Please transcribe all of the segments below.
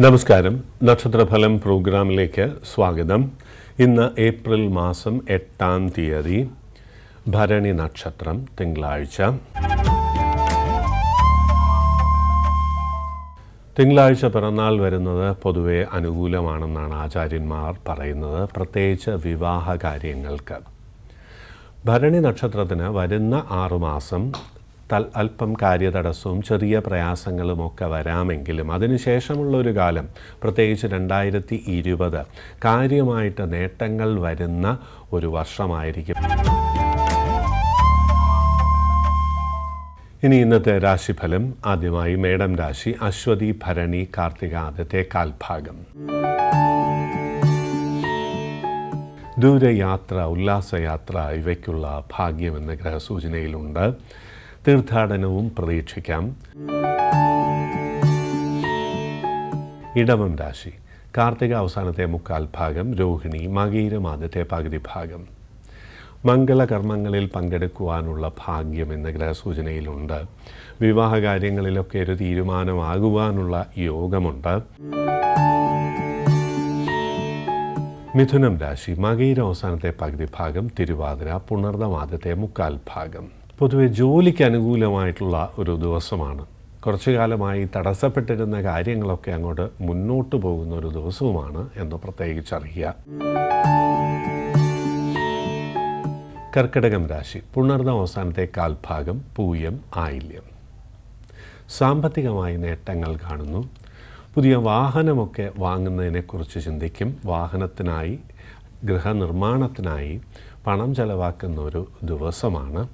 നമസ്കാരം. നക്ഷത്രഫലം പ്രോഗ്രാമിലേക്ക് സ്വാഗതം. ഇന്ന് ഏപ്രിൽ മാസം എട്ടാം തീയതി ഭരണി നക്ഷത്രം തിങ്കളാഴ്ച. തിങ്കളാഴ്ച പിറന്നാൾ വരുന്നത് പൊതുവെ അനുകൂലമാണെന്നാണ് ആചാര്യന്മാർ പറയുന്നത്. പ്രത്യേകിച്ച് വിവാഹ കാര്യങ്ങൾക്ക് ഭരണി നക്ഷത്രത്തിന് വരുന്ന ആറുമാസം അല്പം കാര്യതടസ്സവും ചെറിയ പ്രയാസങ്ങളുമൊക്കെ വരാമെങ്കിലും അതിനുശേഷമുള്ള ഒരു കാലം പ്രത്യേകിച്ച് രണ്ടായിരത്തി ഇരുപത് കാര്യമായിട്ട് നേട്ടങ്ങൾ വരുന്ന ഒരു വർഷമായിരിക്കും. ഇനി ഇന്നത്തെ രാശിഫലം. ആദ്യമായി മേടം രാശി അശ്വതി ഭരണി കാർത്തിക ആദ്യത്തെ കാൽഭാഗം. ദൂരയാത്ര ഉല്ലാസയാത്ര ഇവയ്ക്കുള്ള ഭാഗ്യമെന്ന ഗ്രഹസൂചനയിലുണ്ട്. തീർത്ഥാടനവും പ്രതീക്ഷിക്കാം. ഇടവം രാശി. കാർത്തിക അവസാനത്തെ മുക്കാൽ ഭാഗം രോഹിണി മകീരം ആദ്യത്തെ പകുതി ഭാഗം. മംഗളകർമ്മങ്ങളിൽ പങ്കെടുക്കുവാനുള്ള ഭാഗ്യം എന്ന ഗ്രഹസൂചനയിലുണ്ട്. വിവാഹ കാര്യങ്ങളിലൊക്കെ ഒരു തീരുമാനമാകുവാനുള്ള യോഗമുണ്ട്. മിഥുനം രാശി. മകീര അവസാനത്തെ പകുതി ഭാഗം തിരുവാതിര പുണർദം മുക്കാൽ ഭാഗം. പൊതുവെ ജോലിക്ക് അനുകൂലമായിട്ടുള്ള ഒരു ദിവസമാണ്. കുറച്ചു കാലമായി തടസ്സപ്പെട്ടിരുന്ന കാര്യങ്ങളൊക്കെ അങ്ങോട്ട് മുന്നോട്ട് പോകുന്ന ഒരു ദിവസവുമാണ് എന്ന് പ്രത്യേകിച്ചറിയുക കർക്കിടകം രാശി പുണർന്ന അവസാനത്തെ കാൽഭാഗം പൂയം ആയില്യം. സാമ്പത്തികമായി നേട്ടങ്ങൾ കാണുന്നു. പുതിയ വാഹനമൊക്കെ വാങ്ങുന്നതിനെക്കുറിച്ച് ചിന്തിക്കും. വാഹനത്തിനായി ഗൃഹനിർമ്മാണത്തിനായി പണം ചെലവാക്കുന്ന ഒരു ദിവസമാണ്.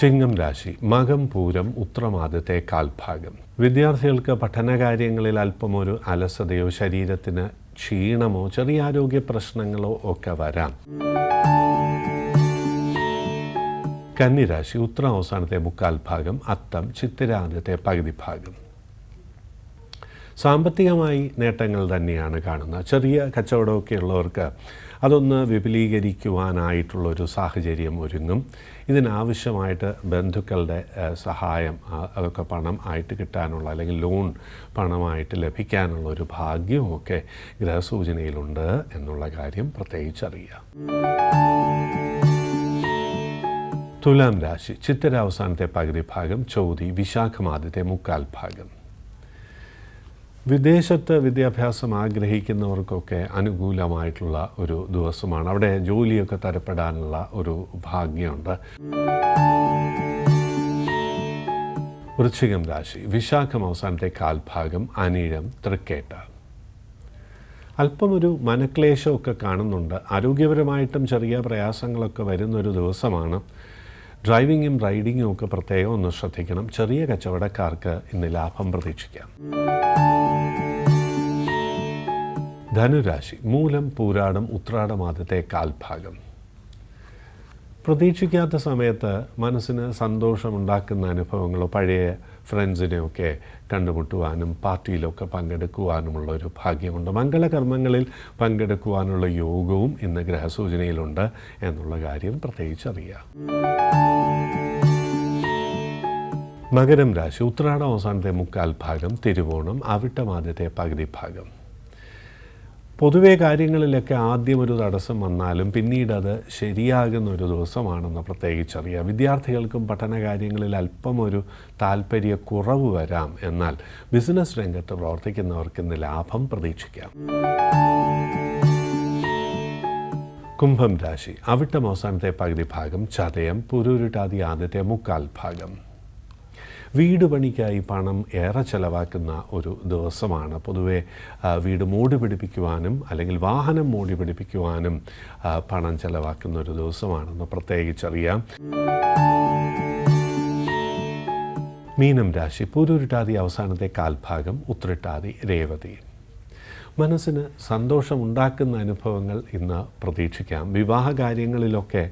ചിങ്ങം രാശി മകം പൂരം ഉത്രമാദത്തെ കാൽഭാഗം. വിദ്യാർത്ഥികൾക്ക് പഠനകാര്യങ്ങളിൽ അല്പം ഒരു അലസതയോ ശരീരത്തിന് ക്ഷീണമോ ചെറിയ ആരോഗ്യ പ്രശ്നങ്ങളോ ഒക്കെ വരാം. കന്നിരാശി ഉത്തര അവസാനത്തെ മുക്കാൽ ഭാഗം അത്തം ചിത്തിരാദ്യത്തെ പകുതി ഭാഗം സാമ്പത്തികമായി നേട്ടങ്ങൾ തന്നെയാണ് കാണുന്നത്. ചെറിയ കച്ചവടമൊക്കെ ഉള്ളവർക്ക് അതൊന്ന് വിപുലീകരിക്കുവാനായിട്ടുള്ളൊരു സാഹചര്യം ഒരുങ്ങും. ഇതിനാവശ്യമായിട്ട് ബന്ധുക്കളുടെ സഹായം അതൊക്കെ പണം ആയിട്ട് കിട്ടാനുള്ള അല്ലെങ്കിൽ ലോൺ പണമായിട്ട് ലഭിക്കാനുള്ള ഒരു ഭാഗ്യവുമൊക്കെ ഗ്രഹസൂചനയിലുണ്ട് എന്നുള്ള കാര്യം പ്രത്യേകിച്ചറിയാം തുലാം രാശി ചിത്തര അവസാനത്തെ പകുതി ഭാഗം ചൗതി വിശാഖമാദ്യത്തെ മുക്കാൽ ഭാഗം. വിദേശത്ത് വിദ്യാഭ്യാസം ആഗ്രഹിക്കുന്നവർക്കൊക്കെ അനുകൂലമായിട്ടുള്ള ഒരു ദിവസമാണ്. അവിടെ ജോലിയൊക്കെ തരപ്പെടാനുള്ള ഒരു ഭാഗ്യമുണ്ട്. വൃശ്ചികം രാശി. വിശാഖം അവസാനത്തെ കാൽഭാഗം അനീഴം തൃക്കേട്ട. അല്പം ഒരു മനക്ലേശമൊക്കെ കാണുന്നുണ്ട്. ആരോഗ്യപരമായിട്ടും ചെറിയ പ്രയാസങ്ങളൊക്കെ വരുന്നൊരു ദിവസമാണ്. ഡ്രൈവിങ്ങും റൈഡിങ്ങും ഒക്കെ പ്രത്യേകം ഒന്ന് ശ്രദ്ധിക്കണം. ചെറിയ കച്ചവടക്കാർക്ക് ഇന്ന് ലാഭം പ്രതീക്ഷിക്കാം. ധനുരാശി മൂലം പൂരാടം ഉത്രാടമാദ്യത്തെ കാൽഭാഗം. പ്രതീക്ഷിക്കാത്ത സമയത്ത് മനസ്സിന് സന്തോഷമുണ്ടാക്കുന്ന അനുഭവങ്ങളോ പഴയ ഫ്രണ്ട്സിനെയൊക്കെ കണ്ടുമുട്ടുവാനും പാർട്ടിയിലൊക്കെ പങ്കെടുക്കുവാനുമുള്ള ഒരു ഭാഗ്യമുണ്ട്. മംഗളകർമ്മങ്ങളിൽ പങ്കെടുക്കുവാനുള്ള യോഗവും ഇന്ന് ഗ്രഹസൂചനയിലുണ്ട് എന്നുള്ള കാര്യം പ്രത്യേകിച്ചറിയാം. മകരം രാശി ഉത്രാടം അവസാനത്തെ മുക്കാൽ ഭാഗം തിരുവോണം അവിട്ടം ആദ്യത്തെ പകുതി ഭാഗം. പൊതുവെ കാര്യങ്ങളിലൊക്കെ ആദ്യം ഒരു തടസ്സം വന്നാലും പിന്നീട് അത് ശരിയാകുന്ന ഒരു ദിവസമാണെന്ന് പ്രത്യേകിച്ചറിയാം വിദ്യാർത്ഥികൾക്കും പഠന കാര്യങ്ങളിൽ അല്പം ഒരു താല്പര്യക്കുറവ് വരാം എന്നാൽ ബിസിനസ് രംഗത്ത് പ്രവർത്തിക്കുന്നവർക്ക് ഇന്ന് ലാഭം പ്രതീക്ഷിക്കാം. കുംഭം രാശി. അവിട്ടം അവസാനത്തെ പകുതി ഭാഗം ചതയം പുരൂരുട്ടാതി ആദ്യത്തെ മുക്കാൽ ഭാഗം. വീട് പണിക്കായി പണം ഏറെ ചിലവാക്കുന്ന ഒരു ദിവസമാണ്. പൊതുവെ വീട് മൂടി പിടിപ്പിക്കുവാനും അല്ലെങ്കിൽ വാഹനം മൂടി പിടിപ്പിക്കുവാനും പണം ചിലവാക്കുന്ന ഒരു ദിവസമാണെന്ന് പ്രത്യേകിച്ചറിയാം. മീനം രാശി പൂരുരുട്ടാതി അവസാനത്തെ കാൽഭാഗം ഉത്രട്ടാതി രേവതി. മനസ്സിന് സന്തോഷമുണ്ടാക്കുന്ന അനുഭവങ്ങൾ ഇന്ന് പ്രതീക്ഷിക്കാം. വിവാഹ കാര്യങ്ങളിലൊക്കെ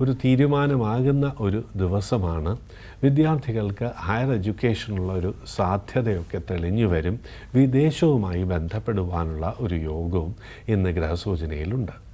ഒരു തീരുമാനമാകുന്ന ഒരു ദിവസമാണ്. വിദ്യാർത്ഥികൾക്ക് ഹയർ എഡ്യൂക്കേഷനുള്ള ഒരു സാധ്യതയൊക്കെ തെളിഞ്ഞു വരും. വിദേശവുമായി ബന്ധപ്പെടുവാനുള്ള ഒരു യോഗവും ഇന്ന് ഗ്രഹസൂചനയിലുണ്ട്.